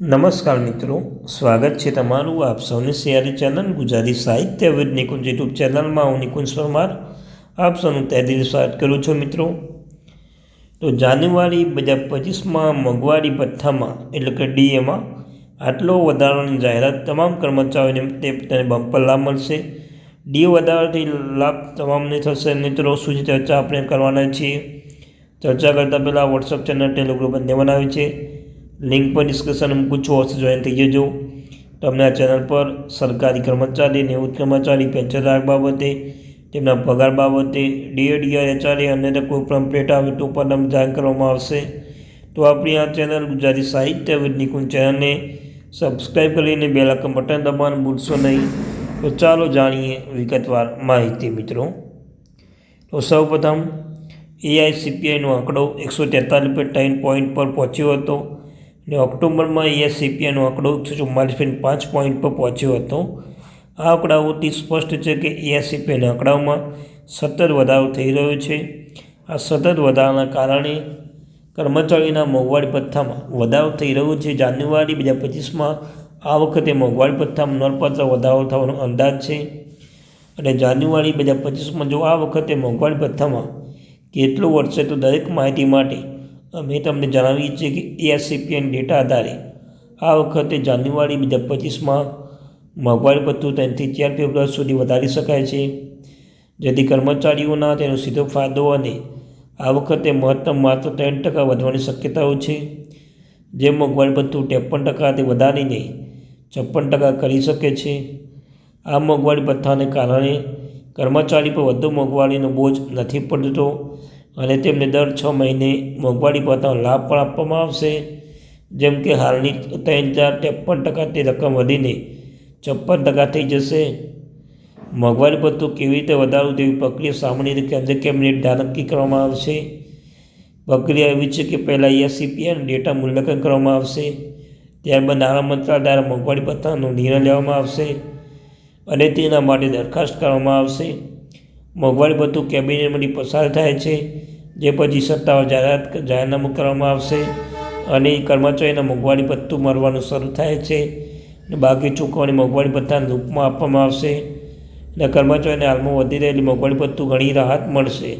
નમસ્કાર મિત્રો, સ્વાગત છે તમારું આપ સૌની સિયારી ચેનલ ગુજરાતી સાહિત્ય વિદ નિકુંજ યુટ્યુબ ચેનલમાં. હું નિકુંજ પરમાર, આપ સૌનું તહેદીલ સ્વાગત કરું છું મિત્રો. તો જાન્યુઆરી બે હજાર પચીસમાં મોંઘવારી ભથ્થામાં, એટલે કે ડીએમાં આટલો વધારાની જાહેરાત તમામ કર્મચારીઓને તેને બમ્પર લાભ મળશે. ડીએ વધારાથી લાભ તમામને થશે મિત્રો, શું ચર્ચા આપણે કરવાના છીએ. ચર્ચા કરતાં પહેલાં વોટ્સઅપ ચેનલ ટેલિગ્રુપ બંને બનાવી છે. લિંક પર ડિસ્કશન મૂકું છું અવશ્ય જોઈન થઈ જજો. તમને આ ચેનલ પર સરકારી કર્મચારી નિવૃત્ત કર્મચારી પેન્શન બાબતે, તેમના પગાર બાબતે ડીએડીઆર એચઆરએ અને કોઈ પણ પ્લેટ આવે તો પણ તમને જાણ કરવામાં આવશે. તો આપણી આ ચેનલ ગુજરાતી સાહિત્ય નિકુંજ ચેનલને સબસ્ક્રાઈબ કરીને બે લાખ બટન દબાવવાનું ભૂલશો નહીં. તો ચાલો જાણીએ વિગતવાર માહિતી, મિત્રો. તો સૌપ્રથમ એઆઈસીપીઆઈનો આંકડો એકસો તેતાલીસ પોઈન્ટ પર પહોંચ્યો હતો. અને ઓક્ટોબરમાં એએસસીપીઆઈનો આંકડો એકસો ચુમ્માલીસ પોઈન્ટ પાંચ પોઈન્ટ પર પહોંચ્યો હતો. આ આંકડાઓથી સ્પષ્ટ છે કે એએસસીપીઆઈના આંકડાઓમાં સતત વધારો થઈ રહ્યો છે. આ સતત વધારાના કારણે કર્મચારીના મોંઘવારી ભથ્થામાં વધારો થઈ રહ્યો છે. જાન્યુઆરી બે હજાર પચીસમાં આ વખતે મોંઘવારી ભથ્થામાં નોંધપાત્ર વધારો થવાનો અંદાજ છે. અને જાન્યુઆરી બે હજાર પચીસમાં જો આ વખતે મોંઘવારી ભથ્થામાં કેટલું વધશે તો દરેક માહિતી માટે અમે તમને જણાવીએ છીએ કે એઆરસીપીએન ડેટા આધારે આ વખતે જાન્યુઆરી બે હજાર પચીસમાં મોંઘવારી ભથ્થું ત્રણથી ચાર ફેબ્રુઆરી સુધી વધારી શકાય છે. જેથી કર્મચારીઓના તેનો સીધો ફાયદો અને આ વખતે મહત્તમ માત્ર ત્રણ ટકા વધવાની શક્યતાઓ છે. જે મોંઘવારી ભથ્થું ત્રેપન ટકાથી વધારીને છપ્પન ટકા કરી શકે છે. આ મોંઘવારી ભથ્થાને કારણે કર્મચારી પર વધુ મોંઘવારીનો બોજ નથી પડતો. અને તેમને દર છ મહિને મોંઘવારી ભથ્થાનો લાભ પણ આપવામાં આવશે. જેમ કે હાલની ત્રણ હજાર ત્રેપન ટકાથી રકમ વધીને છપ્પન ટકા થઈ જશે. મોંઘવારી ભથ્થું કેવી રીતે વધારવું તેવી પ્રક્રિયા સામાન્ય રીતે કેન્દ્રીય કેબિનેટ દ્વારા નક્કી કરવામાં આવશે. પ્રક્રિયા એવી છે કે પહેલાં એસીપીએન ડેટા મૂલ્યાંકન કરવામાં આવશે. ત્યારબાદ નાણાં મંત્રાલય દ્વારા મોંઘવારી ભથ્થાનો નિર્ણય લેવામાં આવશે અને તેના માટે દરખાસ્ત કરવામાં આવશે. મોંઘવારી ભથ્થું કેબિનેટમાંથી પસાર થાય છે, જે પછી સત્તાવાર જાહેરાત જાહેરનામું કરવામાં આવશે અને કર્મચારીના મોંઘવારી ભથ્થું મળવાનું શરૂ થાય છે અને બાકી ચૂકવણી મોંઘવારી ભથ્થાના રૂપમાં આપવામાં આવશે અને કર્મચારીને હાલમાં વધી રહેલી મોંઘવારી ભથ્થું ઘણી રાહત મળશે.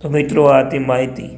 તો મિત્રો, આ હતી માહિતી.